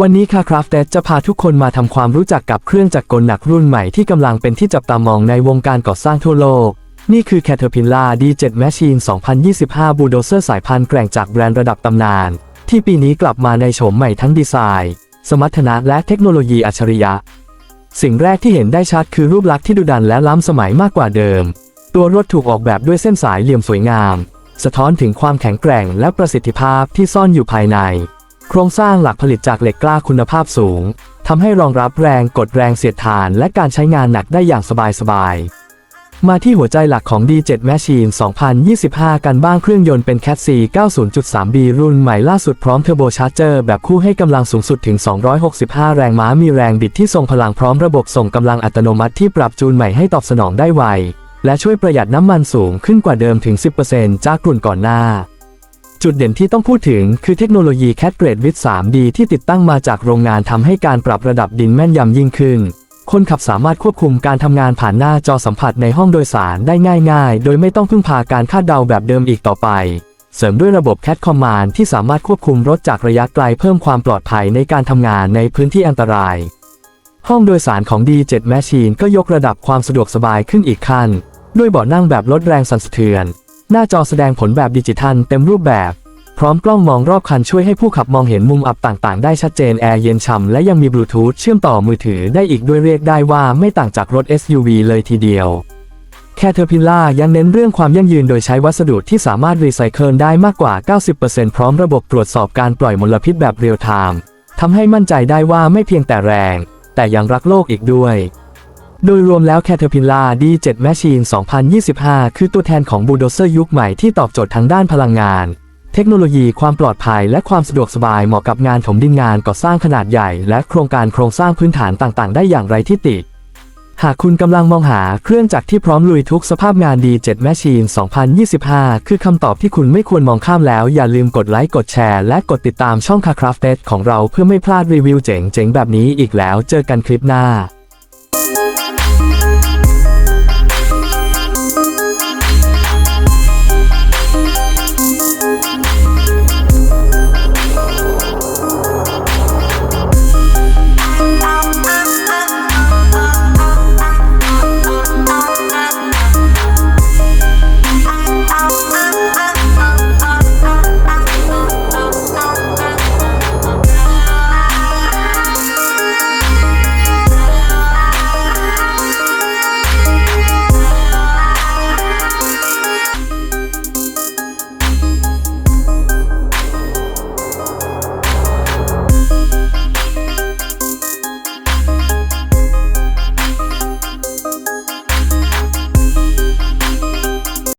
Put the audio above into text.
วันนี้คาคราฟเตจะพาทุกคนมาทำความรู้จักกับเครื่องจักรกลหนักรุ่นใหม่ที่กำลังเป็นที่จับตามองในวงการก่อสร้างทั่วโลก นี่คือ Caterpillar D7 Machine 2025 บูลโดเซอร์สายพันธุ์แกร่งจากแบรนด์ระดับตำนาน ที่ปีนี้กลับมาในโฉมใหม่ทั้งดีไซน์ สมรรถนะและเทคโนโลยีอัจฉริยะ สิ่งแรกที่เห็นได้ชัดคือรูปลักษณ์ที่ดุดันและล้ำสมัยมากกว่าเดิม ตัวรถถูกออกแบบด้วยเส้นสายเหลี่ยมสวยงาม สะท้อนถึงความแข็งแกร่งและประสิทธิภาพที่ซ่อนอยู่ภายใน โครงสร้างหลักผลิตจากเหล็กกล้าคุณภาพสูงทำให้รองรับแรงกดแรงเสียดทานและการใช้งานหนักได้อย่างสบายๆ มาที่หัวใจหลักของ D7 Machine 2025 กันบ้างเครื่องยนต์เป็น Cat C 90.3B รุ่นใหม่ล่าสุดพร้อมเทอร์โบชาร์เจอร์แบบคู่ให้กำลังสูงสุดถึง 265 แรงม้ามีแรงบิดที่ทรงพลังพร้อมระบบส่งกำลังอัตโนมัติที่ปรับจูนใหม่ให้ตอบสนองได้ไวและช่วยประหยัดน้ำมันสูงขึ้นกว่าเดิมถึง 10%จากรุ่นก่อนหน้า จุดเด่นที่ต้องพูดถึงคือเทคโนโลยี Cat Grade with 3D ที่ติดตั้งมาจากโรงงานทำให้การปรับระดับดินแม่นยำยิ่งขึ้น คนขับสามารถควบคุมการทำงานผ่านหน้าจอสัมผัสในห้องโดยสารได้ง่าย ๆ โดยไม่ต้องพึ่งพาการคาดเดาแบบเดิมอีกต่อไป เสริมด้วยระบบ Cat Command ที่สามารถควบคุมรถจากระยะไกลเพิ่มความปลอดภัยในการทำงานในพื้นที่อันตราย ห้องโดยสารของ D7 Machine ก็ยกระดับความสะดวกสบายขึ้นอีกขั้น ด้วยเบาะนั่งแบบลดแรงสั่นสะเทือน หน้าจอแสดงผลแบบดิจิทัลเต็มรูปแบบ ร้อมกล้องมองรอบคันช่วยให้ผู้ขับมองเห็นมุมอับต่างๆ ได้ชัดเจนแอร์เย็นฉ่ำและยังมีบลูทูธเชื่อมต่อมือถือได้อีกด้วยเรียกได้ว่าไม่ต่างจากรถ SUV เลยทีเดียว Caterpillar ยังเน้นเรื่องความยั่งยืนโดยใช้วัสดุที่สามารถรีไซเคิลได้มากกว่า 90%พร้อมระบบตรวจสอบการปล่อยมลพิษแบบเรียลไทม์ทำให้มั่นใจได้ว่าไม่เพียงแต่แรง แต่ยังรักโลกอีกด้วยโดยรวมแล้ว Caterpillar D7 Machine 2025 คือตัวแทนของบูลโดเซอร์ยุคใหม่ที่ตอบโจทย์ทั้งด้านพลังงาน เทคโนโลยีความปลอดภัยและความสะดวกสบายเหมาะกับงานถมดินงานก่อสร้างขนาดใหญ่ และโครงการโครงสร้างพื้นฐานต่างๆ ได้อย่างไรที่ติหากคุณกำลังมองหาเครื่องจักรที่พร้อมลุยทุกสภาพงาน D7 Machine 2025 คือคำตอบที่คุณไม่ควรมองข้ามแล้ว อย่าลืมกดไลค์ กดแชร์ และกดติดตามช่อง Car Crafted ของเราเพื่อไม่พลาดรีวิวเจ๋งๆ แบบนี้อีกแล้วเจอกันคลิปหน้า